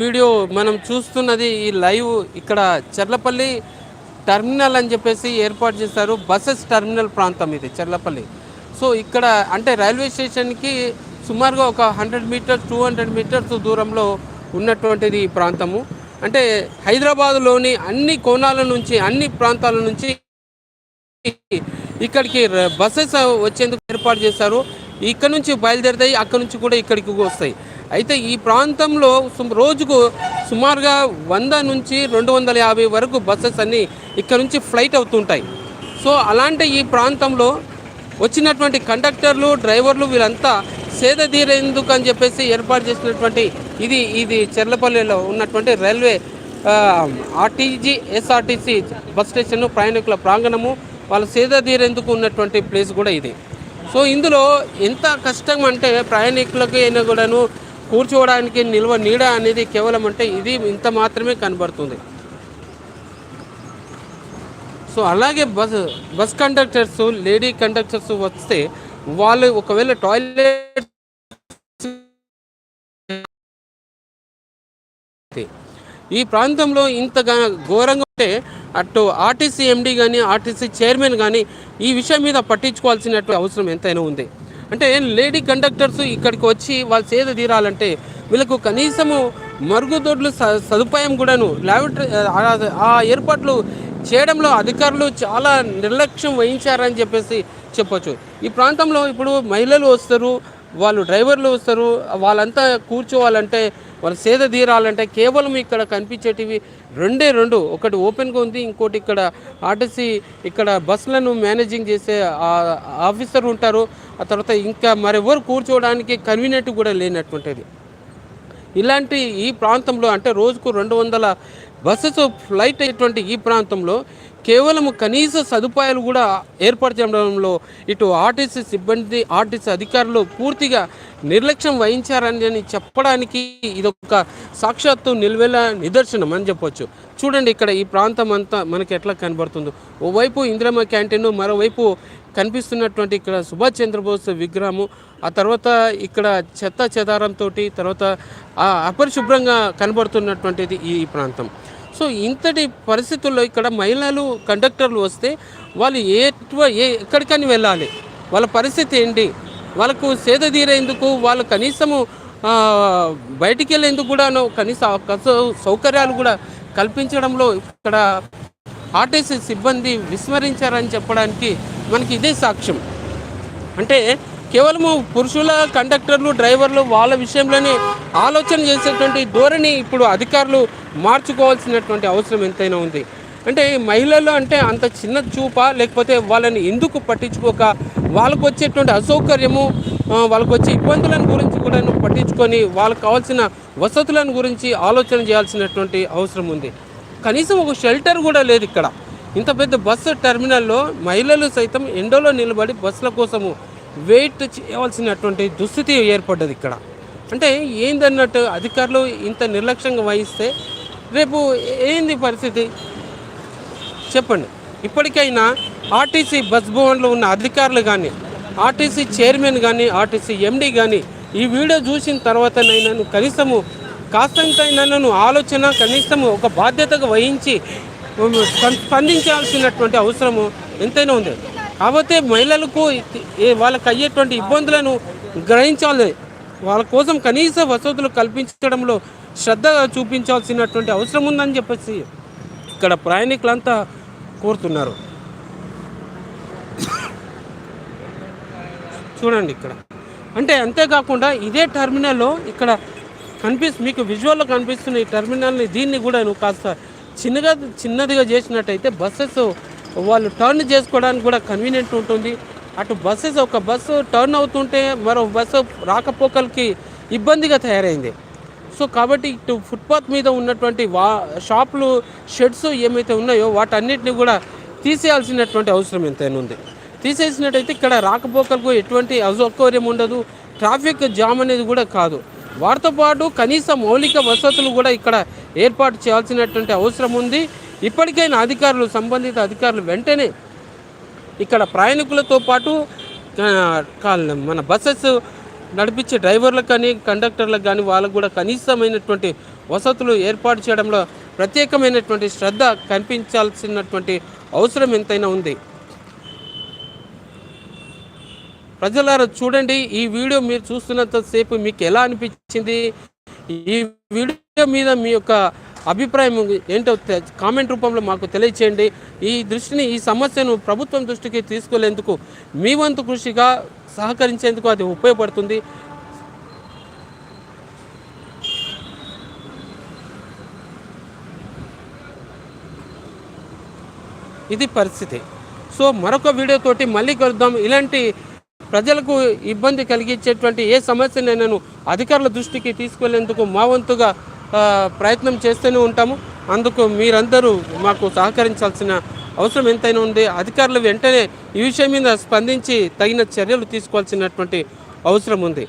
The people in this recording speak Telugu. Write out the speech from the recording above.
వీడియో మనం చూస్తున్నది ఈ లైవ్ ఇక్కడ చెర్లపల్లి టర్మినల్ అని చెప్పేసి ఏర్పాటు చేశారు. బస్సెస్ టర్మినల్ ప్రాంతం ఇది చెర్లపల్లి. సో ఇక్కడ అంటే రైల్వే స్టేషన్కి సుమారుగా ఒక hundred meters two hundred meters దూరంలో ఉన్నటువంటిది ఈ ప్రాంతము. అంటే హైదరాబాద్లోని అన్ని కోణాల నుంచి అన్ని ప్రాంతాల నుంచి ఇక్కడికి బస్సెస్ వచ్చేందుకు ఏర్పాటు చేశారు. ఇక్కడ నుంచి బయలుదేరుతాయి అక్కడ నుంచి కూడా ఇక్కడికి వస్తాయి. అయితే ఈ ప్రాంతంలో రోజుకు సుమారుగా వంద నుంచి రెండు వందల యాభై వరకు బస్సెస్ అన్నీ ఇక్కడ నుంచి ఫ్లైట్ అవుతుంటాయి. సో అలాంటి ఈ ప్రాంతంలో వచ్చినటువంటి కండక్టర్లు డ్రైవర్లు వీళ్ళంతా సేద తీరేందుకు అని చెప్పేసి ఏర్పాటు చేసినటువంటి ఇది ఇది చెర్లపల్లిలో ఉన్నటువంటి railway RTG S R T C bus station ప్రయాణికుల ప్రాంగణము వాళ్ళ సేద తీరేందుకు ఉన్నటువంటి ప్లేస్ కూడా ఇది. సో ఇందులో ఎంత కష్టం అంటే ప్రయాణికులకి అయినా కూడాను కూర్చోవడానికి నిల్వ నీడ అనేది కేవలం అంటే ఇది ఇంత మాత్రమే కనబడుతుంది. సో అలాగే bus bus conductors lady conductors వస్తే వాళ్ళు ఒకవేళ టాయిలెట్ ఈ ప్రాంతంలో ఇంతగా ఘోరంగా ఉంటే అటు ఆర్టీసీ ఎండి కానీ ఆర్టీసీ చైర్మన్ కానీ ఈ విషయం మీద పట్టించుకోవాల్సినటువంటి అవసరం ఎంతైనా ఉంది. అంటే లేడీ కండక్టర్స్ ఇక్కడికి వచ్చి వాళ్ళు సేద తీరాలంటే వీళ్ళకు కనీసము మరుగుదొడ్లు స- సదుపాయం కూడాను లాబొరేటరీ ఆ ఏర్పాట్లు చేయడంలో అధికారులు చాలా నిర్లక్ష్యం వహించారని చెప్పేసి చెప్పొచ్చు. ఈ ప్రాంతంలో ఇప్పుడు మహిళలు వస్తారు వాళ్ళు డ్రైవర్లు వస్తారు వాళ్ళంతా కూర్చోవాలంటే వాళ్ళు సేద తీరాలంటే కేవలం ఇక్కడ కనిపించేటివి రెండే రెండు. ఒకటి ఓపెన్గా ఉంది ఇంకోటి ఇక్కడ ఆర్టీసీ ఇక్కడ బస్సులను మేనేజింగ్ చేసే ఆఫీసర్ ఉంటారు. ఆ తర్వాత ఇంకా మరెవరు కూర్చోవడానికి కన్వీనియంట్ కూడా లేనటువంటిది. ఇలాంటి ఈ ప్రాంతంలో అంటే రోజుకు రెండు వందల బస్సెస్ ఫ్లైట్ అయ్యేటువంటి ఈ ప్రాంతంలో కేవలం కనీస సదుపాయాలు కూడా ఏర్పరచడంలో చేయడంలో ఇటు ఆర్టీసీ సిబ్బంది ఆర్టీసీ అధికారులు పూర్తిగా నిర్లక్ష్యం వహించారని చెప్పడానికి ఇదొక సాక్షాత్తు నిలువెల నిదర్శనం అని చెప్పొచ్చు. చూడండి ఇక్కడ ఈ ప్రాంతం అంతా మనకి ఎట్లా కనబడుతుందో. ఓవైపు ఇందిరమ్మ క్యాంటీన్ మరోవైపు కనిపిస్తున్నటువంటి ఇక్కడ సుభాష్ చంద్రబోస్ విగ్రహము ఆ తర్వాత ఇక్కడ చెత్త చెదారంతో తర్వాత అపరిశుభ్రంగా కనబడుతున్నటువంటిది ఈ ప్రాంతం. సో ఇంతటి పరిస్థితుల్లో ఇక్కడ మహిళలు కండక్టర్లు వస్తే వాళ్ళు ఏ ఏ ఎక్కడికని వెళ్ళాలి? వాళ్ళ పరిస్థితి ఏంటి? వాళ్ళకు సేద తీరేందుకు వాళ్ళు కనీసము బయటికి వెళ్ళేందుకు కూడాను కనీస సౌకర్యాలు కూడా కల్పించడంలో ఇక్కడ ఆర్టీసీ సిబ్బంది విస్మరించారని చెప్పడానికి మనకి ఇదే సాక్ష్యం. అంటే కేవలము పురుషుల కండక్టర్లు డ్రైవర్లు వాళ్ళ విషయంలోనే ఆలోచన చేసేటువంటి ధోరణి ఇప్పుడు అధికారులు మార్చుకోవాల్సినటువంటి అవసరం ఎంతైనా ఉంది. అంటే మహిళలు అంటే అంత చిన్న చూప లేకపోతే వాళ్ళని ఎందుకు పట్టించుకోక? వాళ్ళకు వచ్చేటువంటి అసౌకర్యము వాళ్ళకు వచ్చే ఇబ్బందులను గురించి కూడా పట్టించుకొని వాళ్ళకు కావాల్సిన వసతులను గురించి ఆలోచన చేయాల్సినటువంటి అవసరం ఉంది. కనీసం ఒక షెల్టర్ కూడా లేదు ఇక్కడ. ఇంత పెద్ద బస్సు టెర్మినల్లో మహిళలు సైతం ఎండలో నిలబడి బస్సుల కోసము వెయిట్ చేయవలసినటువంటి దుస్థితి ఏర్పడ్డది ఇక్కడ. అంటే ఏందన్నట్టు అధికారులు ఇంత నిర్లక్ష్యంగా వహిస్తే రేపు ఏంది పరిస్థితి? చెప్పండి. ఇప్పటికైనా ఆర్టీసీ బస్ భవన్లో ఉన్న అధికారులు కానీ ఆర్టీసీ చైర్మన్ కానీ R T C M D కానీ ఈ వీడియో చూసిన తర్వాత నన్ను కనీసము కాస్తంతైనా ఆలోచన కనీసము ఒక బాధ్యతగా వహించి స్పందించాల్సినటువంటి అవసరము ఎంతైనా ఉంది. కాకపోతే మహిళలకు ఈ- వాళ్ళకి అయ్యేటువంటి ఇబ్బందులను గ్రహించాలి. వాళ్ళ కోసం కనీస వసతులు కల్పించడంలో శ్రద్ధ చూపించాల్సినటువంటి అవసరం ఉందని చెప్పేసి ఇక్కడ ప్రయాణికులంతా కోరుతున్నారు. చూడండి ఇక్కడ. అంటే అంతేకాకుండా ఇదే టెర్మినల్లో ఇక్కడ కనిపిస్తు మీకు విజువల్లో కనిపిస్తున్న ఈ టెర్మినల్ని దీన్ని కూడా నువ్వు కాస్త చిన్నగా చిన్నదిగా చేసినట్టయితే బస్సెస్ వాళ్ళు టర్న్ చేసుకోవడానికి కూడా కన్వీనియంట్ ఉంటుంది. అటు బస్సెస్ ఒక బస్సు టర్న్ అవుతుంటే మరో బస్సు రాకపోకలకి ఇబ్బందిగా తయారైంది. సో కాబట్టి ఇటు ఫుట్పాత్ మీద ఉన్నటువంటి వా షాపులు షెడ్స్ ఏమైతే ఉన్నాయో వాటన్నిటిని కూడా తీసేయాల్సినటువంటి అవసరం ఎంతైనా ఉంది. తీసేసినట్టయితే ఇక్కడ రాకపోకలకు ఎటువంటి అసౌకర్యం ఉండదు. ట్రాఫిక్ జామ్ అనేది కూడా కాదు. వారితో పాటు కనీస మౌలిక వసతులు కూడా ఇక్కడ ఏర్పాటు చేయాల్సినటువంటి అవసరం ఉంది. ఇప్పటికైనా అధికారులు సంబంధిత అధికారులు వెంటనే ఇక్కడ ప్రయాణికులతో పాటు మన బస్సెస్ నడిపించే డ్రైవర్లకు కానీ కండక్టర్లకు కానీ వాళ్ళకు కూడా కనీసమైనటువంటి వసతులు ఏర్పాటు చేయడంలో ప్రత్యేకమైనటువంటి శ్రద్ధ కనిపించాల్సినటువంటి అవసరం ఎంతైనా ఉంది. ప్రజలారా చూడండి ఈ వీడియో మీరు చూస్తున్నంతసేపు మీకు ఎలా అనిపించింది? ఈ వీడియో మీద మీ యొక్క అభిప్రాయం ఏంటో కామెంట్ రూపంలో మాకు తెలియచేయండి. ఈ దృష్టిని ఈ సమస్యను ప్రభుత్వం దృష్టికి తీసుకెళ్ళేందుకు మీ వంతు కృషిగా సహకరించేందుకు అది ఉపయోగపడుతుంది. ఇది పరిస్థితి. సో మరొక వీడియోతోటి మళ్ళీ కలుద్దాం. ఇలాంటి ప్రజలకు ఇబ్బంది కలిగించేటువంటి ఏ సమస్యనైనాను అధికారుల దృష్టికి తీసుకెళ్ళేందుకు మా వంతుగా ప్రయత్నం చేస్తూనే ఉంటాము. అందుకు మీరందరూ మాకు సహకరించాల్సిన అవసరం ఎంతైనా ఉంది. అధికారులు వెంటనే ఈ విషయం మీద స్పందించి తగిన చర్యలు తీసుకోవాల్సినటువంటి అవసరం ఉంది.